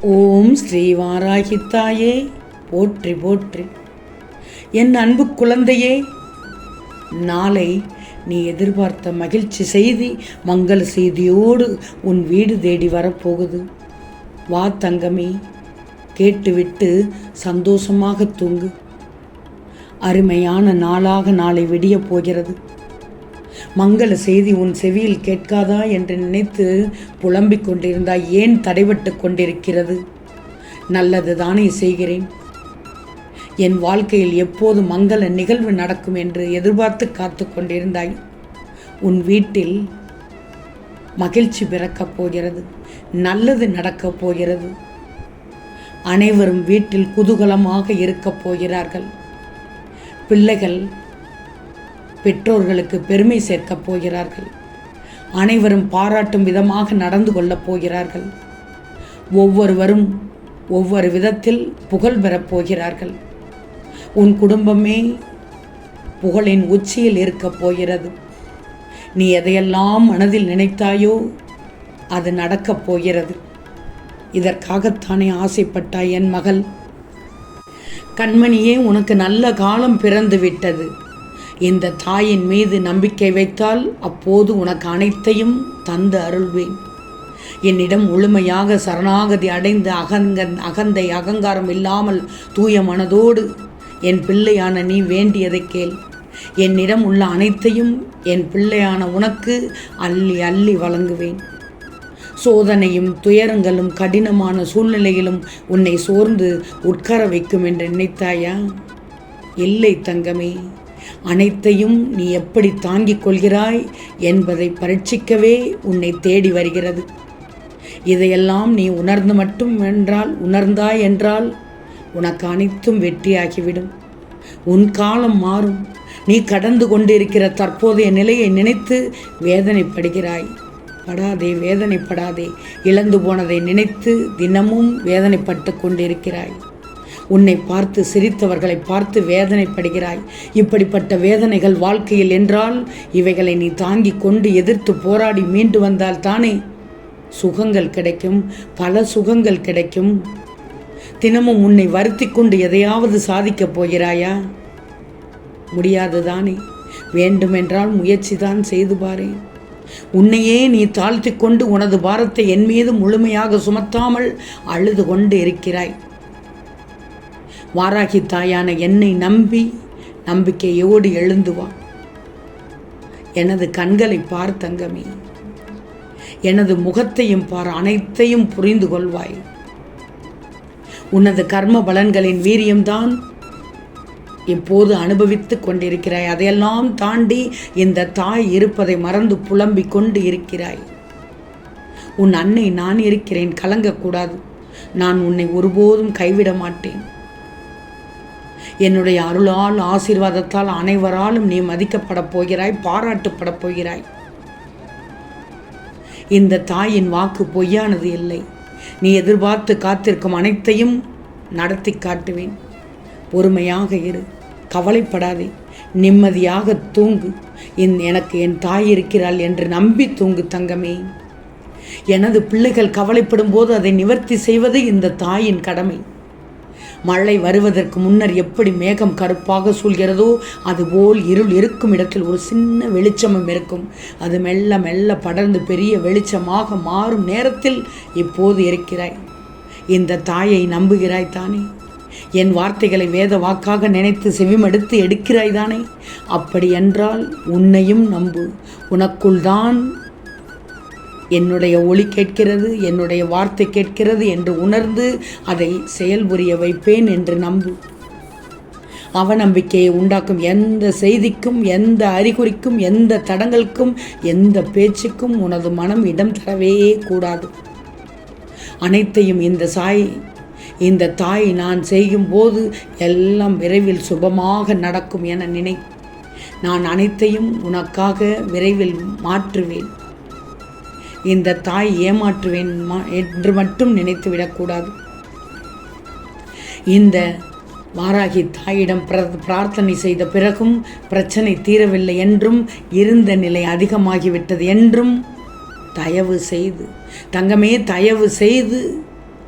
ஓம் ஸ்ரீ வாராகித்தாயே போற்றி போற்றி. என் அன்பு குழந்தையே நாளை நீ எதிர்பார்த்த மகிழ்ச்சி செய்தி மங்கள செய்தியோடு உன் வீடு தேடி வரப்போகுது. வா தங்கமே கேட்டுவிட்டு சந்தோஷமாக தூங்கு. அருமையான நாளாக நாளை விடியப் போகிறது. மங்கள செய்தி உன் செவியில் கேட்காதா என்று நினைத்து புலம்பிக் கொண்டிருந்தாய். ஏன் தடைபட்டு கொண்டிருக்கிறது? நல்லது தானே செய்கிறேன். என் வாழ்க்கையில் எப்போது மங்கள நிகழ்வு நடக்கும் என்று எதிர்பார்த்து காத்து கொண்டிருந்தாய். உன் வீட்டில் மகிழ்ச்சி பிறக்கப் போகிறது நல்லது நடக்கப் போகிறது. அனைவரும் வீட்டில் குதூகலமாக இருக்கப் போகிறார்கள். பிள்ளைகள் பெற்றோர்களுக்கு பெருமை சேர்க்கப் போகிறார்கள். அனைவரும் பாராட்டும் விதமாக நடந்து கொள்ளப் போகிறார்கள். ஒவ்வொருவரும் ஒவ்வொரு விதத்தில் புகழ் பெறப் போகிறார்கள். உன் குடும்பமே புகழின் உச்சியில் இருக்கப் போகிறது. நீ எதையெல்லாம் மனதில் நினைத்தாயோ அது நடக்கப் போகிறது. இதற்காகத்தானே ஆசைப்பட்டாய் என் மகள். கண்மணியே உனக்கு நல்ல காலம் பிறந்து விட்டது இந்த தாயின் மீது நம்பிக்கை வைத்தால் அப்போது உனக்கு அனைத்தையும் தந்து அருள்வேன். என்னிடம் முழுமையாக சரணாகதி அடைந்து அகங்க அகந்தை அகங்காரம் இல்லாமல் தூய மனதோடு என் பிள்ளையான நீ வேண்டியதை கேள். என்னிடம் உள்ள அனைத்தையும் என் பிள்ளையான உனக்கு அள்ளி அள்ளி வழங்குவேன். சோதனையும் துயரங்களும் கடினமான சூழ்நிலையிலும் உன்னை சோர்ந்து உட்கார வைக்கும் என்று நினைத்தாயா? இல்லை தங்கமே. அனைத்தையும் நீ எப்படி தாங்கிக் கொள்கிறாய் என்பதை பரீட்சிக்கவே உன்னை தேடி வருகிறது. இதையெல்லாம் நீ உணர்ந்து மட்டும் என்றால் உணர்ந்தாய் என்றால் உனக்கு அனைத்தும் வெற்றியாகிவிடும். உன் காலம் மாறும். நீ கடந்து கொண்டிருக்கிற தற்போதைய நிலையை நினைத்து வேதனைப்படுகிறாய். படாதே வேதனைப்படாதே. இழந்து போனதை நினைத்து தினமும் வேதனைப்பட்டு கொண்டிருக்கிறாய். உன்னை பார்த்து சிரித்தவர்களை பார்த்து வேதனைப்படுகிறாய். இப்படிப்பட்ட வேதனைகள் வாழ்க்கையில் என்றால் இவைகளை நீ தாங்கி கொண்டு எதிர்த்து போராடி மீண்டு வந்தால் தானே? சுகங்கள் கிடைக்கும் பல சுகங்கள் கிடைக்கும். தினமும் உன்னை வருத்தி கொண்டு எதையாவது சாதிக்கப் போகிறாயா? முடியாது தானே. வேண்டுமென்றால் முயற்சி தான் செய்து பாரு உன்னையே நீ தாழ்த்தி கொண்டு உனது பாரத்தை என் மீது முழுமையாக சுமத்தாமல் அழுது கொண்டு இருக்கிறாய். வாராகி தாயான என்னை நம்பி நம்பிக்கையோடு எழுந்துவா எனது கண்களை பார் தங்கமே. எனது முகத்தையும் பார் அனைத்தையும் புரிந்து கொள்வாய். உனது கர்ம பலன்களின் வீரியம்தான் இப்போது அனுபவித்துக் கொண்டிருக்கிறாய். அதையெல்லாம் தாண்டி இந்த தாய் இருப்பதை மறந்து புலம்பிக் கொண்டு இருக்கிறாய். உன் அன்னை நான் இருக்கிறேன். கலங்கக்கூடாது. நான் உன்னை ஒருபோதும் கைவிட மாட்டேன். என்னுடைய அருளால் ஆசீர்வாதத்தால் அனைவராலும் நீ மதிக்கப்படப் போகிறாய் பாராட்டுப்படப் போகிறாய். இந்த தாயின் வாக்கு பொய்யானது இல்லை. நீ எதிர்பார்த்து காத்திருக்கும் அனைத்தையும் நடத்தி காட்டுவேன். பொறுமையாக இரு கவலைப்படாதே நிம்மதியாக தூங்கு. என் எனக்கு என் தாய் இருக்கிறாள் என்று நம்பி தூங்கு தங்கமே. எனது பிள்ளைகள் கவலைப்படும் போது அதை நிவர்த்தி செய்வது இந்த தாயின் கடமை. மழை வருவதற்கு முன்னர் எப்படி மேகம் கருப்பாக சூழ்கிறதோ அதுபோல் இருள் இருக்கும் இடத்தில் ஒரு சின்ன வெளிச்சமும் இருக்கும். அது மெல்ல மெல்ல படர்ந்து பெரிய வெளிச்சமாக மாறும் நேரத்தில் இப்போது இருக்கிறாய். இந்த தாயை நம்புகிறாய் தானே? என் வார்த்தைகளை வேத வாக்காக நினைத்து செவிமடுத்து எடுக்கிறாய் தானே? அப்படி என்றால் உன்னையும் நம்பு. உனக்குள் தான் என்னுடைய ஒளி கேட்கிறது என்னுடைய வார்த்தை கேட்கிறது என்று உணர்ந்து அதை செயல்புரிய வைப்பேன் என்று நம்பு. அவநம்பிக்கையை உண்டாக்கும் எந்த செய்திக்கும் எந்த அறிகுறிக்கும் எந்த தடங்களுக்கும் எந்த பேச்சுக்கும் உனது மனம் இடம் தரவே கூடாது. அனைத்தையும் இந்த சாய் இந்த தாய் நான் செய்யும் போது எல்லாம் விரைவில் சுபமாக நடக்கும் என நினை. நான் அனைத்தையும் உனக்காக விரைவில் மாற்றுவேன். இந்த தாய் ஏமாற்றுவேன் என்று மட்டும் நினைத்து விடக்கூடாது. இந்த வாராகி தாயிடம் பிர- பிரார்த்தனை செய்த பிறகும் பிரச்சனை தீரவில்லை என்றும் இருந்த நிலை அதிகமாகிவிட்டது என்றும் தயவு செய்து தங்கமே தயவு செய்து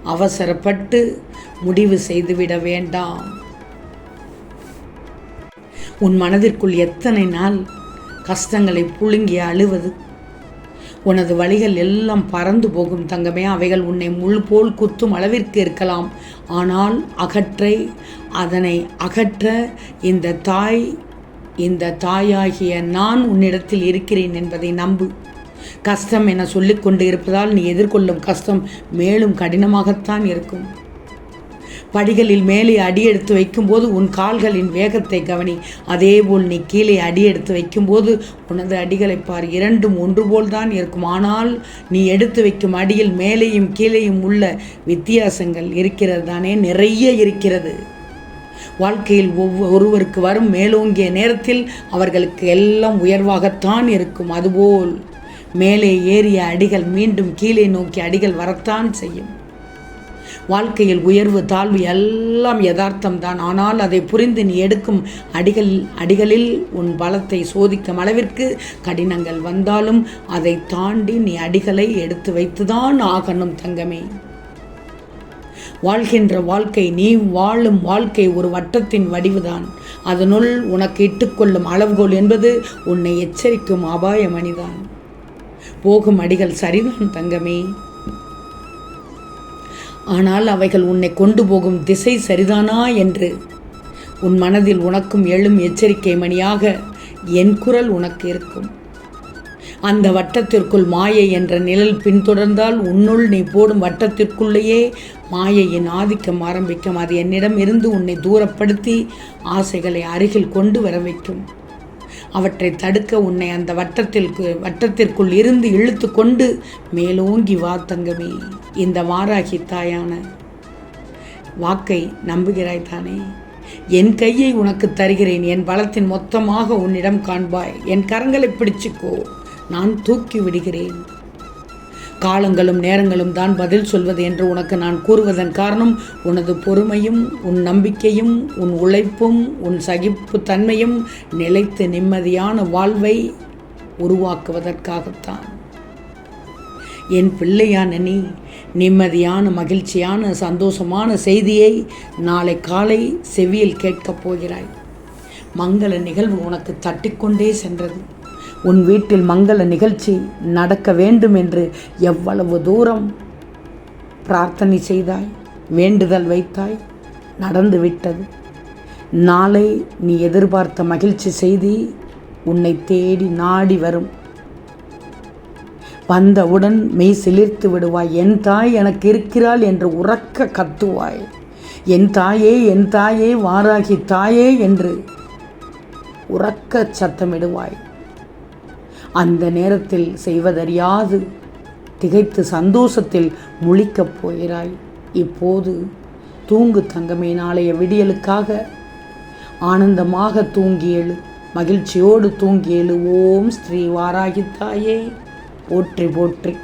அவசரப்பட்டு முடிவு செய்துவிட வேண்டாம். உன் மனதிற்குள் எத்தனை நாள் கஷ்டங்களை புழுங்கி அழுவது? உனது வழிகள் எல்லாம் பறந்து போகும் தங்கமே அவைகள் உன்னை முள் போல் குத்தும் அளவிற்கு இருக்கலாம். ஆனால் அகற்றை அதனை அகற்ற இந்த தாய் இந்த தாயாகிய நான் உன்னிடத்தில் இருக்கிறேன் என்பதை நம்பு. கஷ்டம் என சொல்லிக்கொண்டு இருப்பதால் நீ எதிர்கொள்ளும் கஷ்டம் மேலும் கடினமாகத்தான் இருக்கும். படிகளில் மேலே அடியெடுத்து வைக்கும்போது உன் கால்களின் வேகத்தை கவனி. அதேபோல் நீ கீழே அடியெடுத்து வைக்கும்போது உனது அடிகளை பார். இரண்டும் ஒன்று போல்தான் இருக்கும். ஆனால் நீ எடுத்து வைக்கும் அடியில் மேலேயும் கீழேயும் உள்ள வித்தியாசங்கள் இருக்கிறது தானே? நிறைய இருக்கிறது. வாழ்க்கையில் ஒவ்வொரு ஒருவருக்கு வரும் மேலோங்கிய நேரத்தில் அவர்களுக்கு எல்லாம் உயர்வாகத்தான் இருக்கும். அதுபோல் மேலே ஏறிய அடிகள் மீண்டும் கீழே நோக்கி அடிகள் வரத்தான் செய்யும். வாழ்க்கையில் உயர்வு தாழ்வு எல்லாம் யதார்த்தம்தான். ஆனால் அதை புரிந்து நீ எடுக்கும் அடிகள் அடிகளில் உன் பலத்தை சோதிக்கும் அளவிற்கு கடினங்கள் வந்தாலும் அதை தாண்டி நீ அடிகளை எடுத்து வைத்துதான் ஆகணும் தங்கமே. வாழ்கின்ற வாழ்க்கை நீ வாழும் வாழ்க்கை ஒரு வட்டத்தின் வடிவுதான். அதனுள் உனக்கு இட்டுக்கொள்ளும் அளவுகோல் என்பது உன்னை எச்சரிக்கும் அபாய மணிதான் போகும் அடிகள் சரிதான் தங்கமே. ஆனால் அவைகள் உன்னை கொண்டு போகும் திசை சரிதானா என்று. உன் மனதில் உனக்கும் எழும் எச்சரிக்கை மணியாக என் குரல் உனக்கு இருக்கும். அந்த வட்டத்திற்குள் மாயை என்ற நிழல் பின்தொடர்ந்தால் உன்னுள் நீ போடும் வட்டத்திற்குள்ளேயே மாயையின் ஆதிக்கம் ஆரம்பிக்கும். அது என்னிடம் இருந்து உன்னை தூரப்படுத்தி ஆசைகளை அருகில் கொண்டு வர வைக்கும். அவற்றை தடுக்க உன்னை அந்த வட்டத்திற்கு வட்டத்திற்குள் இருந்து இழுத்து கொண்டு மேலோங்கி வா தங்கமே. இந்த வாராகி தாயான வாக்கை நம்புகிறாய் தானே? என் கையை உனக்கு தருகிறேன். என் பலத்தின் மொத்தமாக உன்னிடம் காண்பாய். என் கரங்களை பிடிச்சுக்கோ. நான் தூக்கி விடுகிறேன். காலங்களும் நேரங்களும் தான் பதில் சொல்வது என்று உனக்கு நான் கூறுவதன் காரணம் உனது பொறுமையும் உன் நம்பிக்கையும் உன் உழைப்பும் உன் சகிப்பு தன்மையும் நிலைத்து நிம்மதியான வாழ்வை உருவாக்குவதற்காகத்தான். என் பிள்ளையான நீ நிம்மதியான மகிழ்ச்சியான சந்தோஷமான செய்தியை நாளை காலை செவியில் கேட்கப் போகிறாய். மங்கள நிகழ்வு உனக்கு தட்டிக்கொண்டே சென்றது. உன் வீட்டில் மங்கள நிகழ்ச்சி நடக்க வேண்டும் என்று எவ்வளவு தூரம் பிரார்த்தனை செய்தாய் வேண்டுதல் வைத்தாய் நடந்து விட்டது. நாளை நீ எதிர்பார்த்த மகிழ்ச்சி செய்தி உன்னை தேடி நாடி வரும். வந்தவுடன் மெய் சிலிர்த்து விடுவாய். என் தாய் எனக்கு இருக்கிறாள் என்று உறக்க கத்துவாய். என் தாயே என் தாயே வாராகி தாயே என்று உறக்க சத்தமிடுவாய். அந்த நேரத்தில் செய்வதறியாது. திகைத்து சந்தோஷத்தில் முழிக்கப் போகிறாய். இப்போது தூங்கு தங்கமே நாளைய விடியலுக்காக. ஆனந்தமாக தூங்கி மகிழ்ச்சியோடு தூங்கி ஓம் ஸ்ரீ வாராகி தாயே போற்றி போற்றி.